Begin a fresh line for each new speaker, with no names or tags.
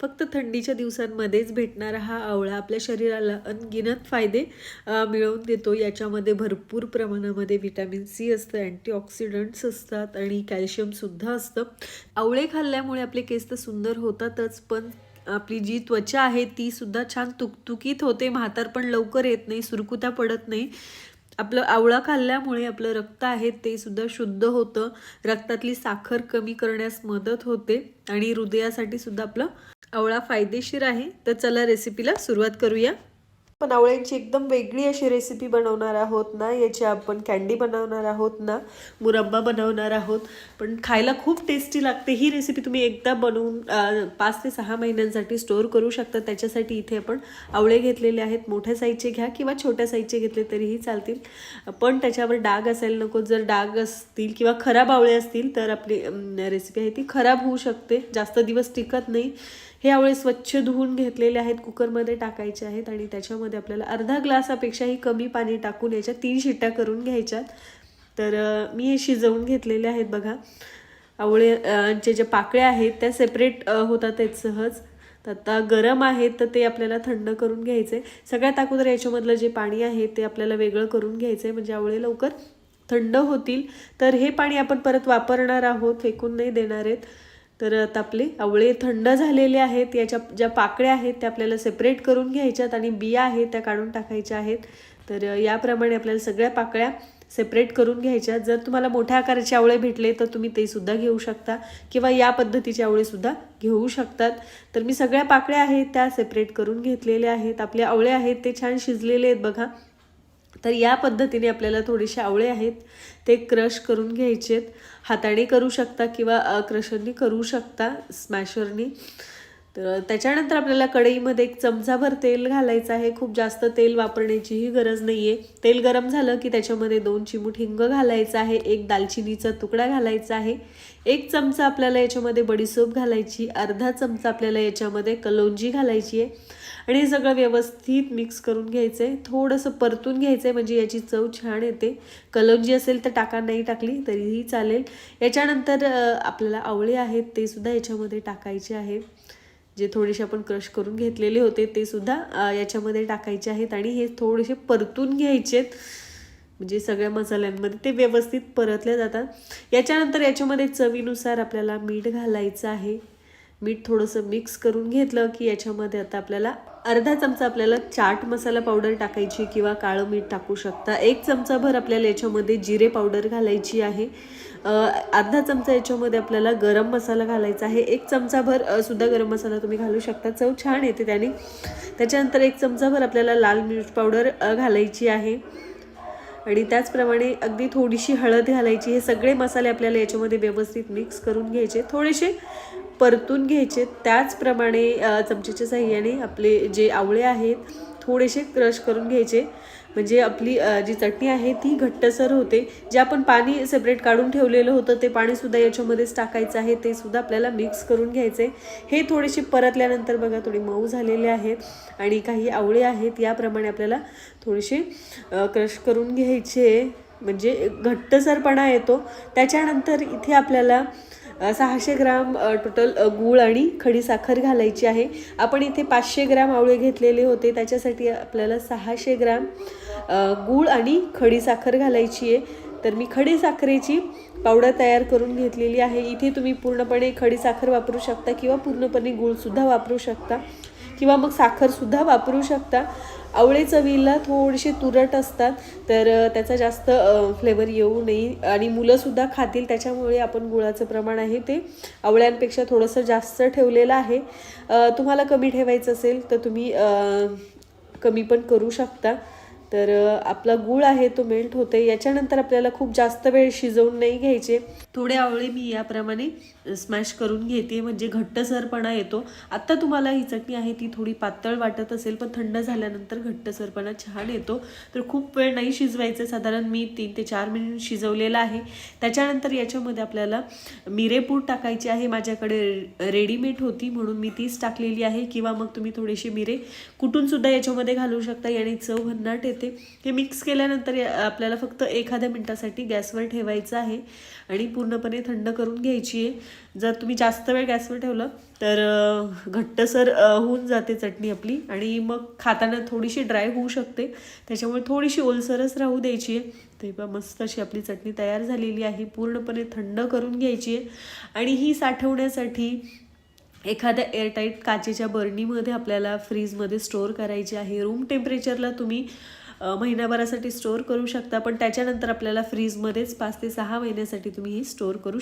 फक्त थंडीच्या दिवसांमध्येच भेटणारा हा आवळा आपल्या शरीराला अनगिनत फायदे मिळवून देतो. याच्यामध्ये भरपूर प्रमाणामध्ये व्हिटॅमिन सी असतं अँटीऑक्सिडंट्स असतात आणि कॅल्शियमसुद्धा असतं. आवळे खाल्ल्यामुळे आपले केस तर सुंदर होतातच पण आपली जी त्वचा आहे ती सुद्धा छान तुकतुकीत होते. म्हातार पण लवकर येत नाही सुरकुत्या पडत नाही. आपलं आवळा खाल्ल्यामुळे आपलं रक्त आहे ते सुद्धा शुद्ध होतं. रक्तातली साखर कमी करण्यास मदत होते आणि हृदयासाठी सुद्धा आपलं आवळा फायदेशीर आहे तर चला रेसिपीला सुरुवात करूया. पण आवळ्यांची एकदम वेगळी अशी रेसिपी बनवणार आहोत ना याची आपण कॅन्डी बनवणार आहोत ना मुरब्बा बनवणार आहोत. पण खायला खूप टेस्टी लागते. ही रेसिपी तुम्ही एकदा बनवून पाच ते सहा महिन्यांसाठी स्टोअर करू शकता. त्याच्यासाठी इथे आपण आवळे घेतलेले आहेत. मोठ्या साईजचे घ्या किंवा छोट्या साईजचे घेतले तरीही चालतील. पण त्याच्यावर डाग असायला नको जर डाग असतील किंवा खराब आवळे असतील तर आपली रेसिपी आहे ती खराब होऊ शकते. जास्त दिवस टिकत नाही. हे आवळे स्वच्छ धुवून घेतलेले आहेत कुकरमध्ये टाकायचे आहेत आणि त्याच्यामध्ये आपल्याला अर्धा ग्लासापेक्षाही कमी पाणी टाकून याच्या तीन शिट्ट्या करून घ्यायच्यात. तर मी हे शिजवून घेतलेले आहेत बघा. आवळे अं, चे पाकळ्या आहेत त्या सेपरेट होतात आहेत सहज. तर आता गरम आहेत तर ते आपल्याला थंड करून घ्यायचे. सगळ्यात अगोदर याच्यामधलं जे पाणी आहे ते आपल्याला वेगळं करून घ्यायचं आहे म्हणजे आवळे लवकर थंड होतील. तर हे पाणी आपण परत वापरणार आहोत फेकून नाही देणार आहेत. तर आता आपले आवळे थंड झालेले आहेत याच्या ज्या पाकळ्या आहेत त्या आपल्याला सेपरेट करून घ्यायच्यात आणि बिया आहेत त्या काढून टाकायच्या आहेत. तर याप्रमाणे आपल्याला सगळ्या पाकळ्या सेपरेट करून घ्यायच्या जर तुम्हाला मोठ्या आकाराचे आवळे भेटले तर तुम्ही ते सुद्धा घेऊ शकता किंवा या पद्धतीचे आवळेसुद्धा घेऊ शकतात. तर मी सगळ्या पाकळ्या आहेत त्या सेपरेट करून घेतलेल्या आहेत. आपले आवळे आहेत ते छान शिजलेले आहेत बघा. तर या पद्धतीने आपल्याला थोडेसे आवळे आहेत. ते क्रश करून घ्यायचेत. हाताने करू शकता किंवा क्रशरनी करू शकता स्मॅशरनी. तर त्याच्यानंतर आपल्याला कढईमध्ये एक चमचाभर तेल घालायचं आहे. खूप जास्त तेल वापरण्याचीही गरज नाही आहे तेल गरम झालं की त्याच्यामध्ये दोन चिमूट हिंग घालायचं आहे. एक दालचिनीचा तुकडा घालायचा आहे. एक चमचा आपल्याला याच्यामध्ये बडीसोप घालायची. अर्धा चमचा आपल्याला याच्यामध्ये कलोंजी घालायची आहे. आणि हे सगळं व्यवस्थित मिक्स करून घ्यायचं आहे थोडंसं परतून घ्यायचं आहे म्हणजे याची चव छान येते. कलोंजी असेल तर टाका नाही टाकली तरीही चालेल. याच्यानंतर आपल्याला आवळे आहेत ते सुद्धा याच्यामध्ये टाकायचे आहेत जे थोडेसे आपण क्रश करून घेतलेले होते ते सुद्धा याच्यामध्ये टाकायचे आहेत आणि हे थोडेसे परतून घ्यायचेत. म्हणजे सगळ्या मसाल्यांमध्ये ते व्यवस्थित परतले जातात. याच्यानंतर याच्यामध्ये चवीनुसार आपल्याला मीठ घालायचं आहे. मीठ थोडंसं मिक्स करून घेतलं की याच्यामध्ये आता आपल्याला अर्धा चमचा आपल्याला चाट मसाला पावडर टाकायची किंवा काळं मीठ टाकू शकता. एक चमचाभर आपल्याला याच्यामध्ये जिरे पावडर घालायची आहे. अर्धा चमचा याच्यामध्ये आपल्याला गरम मसाला घालायचा आहे. एक चमचाभर सुद्धा गरम मसाला तुम्ही घालू शकता. चव छान येते त्याने. त्याच्यानंतर एक चमचाभर आपल्याला लाल मिरच पावडर घालायची आहे. आणि त्याचप्रमाणे अगदी थोडीशी हळद घालायची. हे सगळे मसाले आपल्याला याच्यामध्ये व्यवस्थित मिक्स करून घ्यायचे. थोडेसे परतून घ्यायचे त्याचप्रमाणे चमच्याच्या साह्याने आपले जे आवळे आहेत थोडेसे क्रश करून घ्यायचे. म्हणजे आपली जी चटणी आहे ती घट्टसर होते. जे आपण पाणी सेपरेट काढून ठेवलेलं होतं ते पाणीसुद्धा याच्यामध्येच टाकायचं आहे ते सुद्धा आपल्याला मिक्स करून घ्यायचे. हे थोडेसे परतल्यानंतर बघा थोडी मऊ झालेले आहेत आणि काही आवळे आहेत याप्रमाणे आपल्याला थोडेसे क्रश करून घ्यायचे. म्हणजे घट्टसरपणा येतो. त्याच्यानंतर इथे आपल्याला सहाशे ग्राम टोटल गूळ आणि खडी साखर घालायची आहे. आपण इथे पाचशे ग्राम आवळे घेतलेले होते. त्याच्यासाठी आपल्याला सहाशे ग्राम गूळ आणि खडी साखर घालायची आहे. तर मी खडी साखरेची पावडर तयार करून घेतलेली आहे. इथे तुम्ही पूर्णपणे खडी साखर वापरू शकता किंवा पूर्णपणे गूळसुद्धा वापरू शकता. किंवा मग साखरसुद्धा वापरू शकता. आवळे चवीला थोडेसे तुरट असतात तर त्याचा जास्त फ्लेवर येऊ नये. आणि मुलंसुद्धा खातील त्याच्यामुळे आपण गुळाचं प्रमाण आहे ते आवळ्यांपेक्षा थोडंसं जास्त ठेवलेलं आहे. तुम्हाला कमी ठेवायचं असेल तर तुम्ही कमी पण करू शकता. तर आपला गूळ आहे तो मेल्ट होते याच्यानंतर आपल्याला खूप जास्त वेळ शिजवून नाही घ्यायचे. थोडे आवळे मी याप्रमाणे स्मॅश करून घेते. म्हणजे घट्टसरपणा येतो. आत्ता तुम्हाला ही चटणी आहे ती थोडी पातळ वाटत असेल पण थंड झाल्यानंतर घट्टसरपणा छान येतो. तर खूप वेळ नाही शिजवायचं. साधारण मी तीन ते चार मिनिट शिजवलेलं आहे. त्याच्यानंतर याच्यामध्ये आपल्याला मिरेपूड टाकायची आहे. माझ्याकडे रेडीमेड होती म्हणून मी तीच टाकलेली आहे. किंवा मग तुम्ही थोडेसे मिरे कुठूनसुद्धा याच्यामध्ये घालू शकता. याने चव भन्नाट येते. येते. हे मिक्स केल्यानंतर आपल्याला फक्त एखाद्या मिनटासाठी गॅसवर ठेवायचं आहे आणि पूर्णपणे थंड करून घ्यायची आहे. जर तुम्ही जास्त वेळ गॅसवर ठेवलं तर घट्टसर होऊन जाते चटणी आपली आणि मग खाताना थोडीशी ड्राय होऊ शकते. त्याच्यामुळे थोडीशी ओलसरच राहू द्यायची आहे. तेव्हा मस्त अशी आपली चटणी तयार झालेली आहे. पूर्णपणे थंड करून घ्यायची आहे. आणि ही साठवण्यासाठी एखाद्या एअरटाईट काचेच्या बर्नीमध्ये आपल्याला फ्रीजमध्ये स्टोअर करायची आहे. रूम टेम्परेचरला तुम्ही महिनाभरासाठी स्टोअर करू शकता पण त्याच्यानंतर आपल्याला फ्रीजमध्येच पाच ते सहा महिन्यासाठी तुम्ही ही स्टोअर करू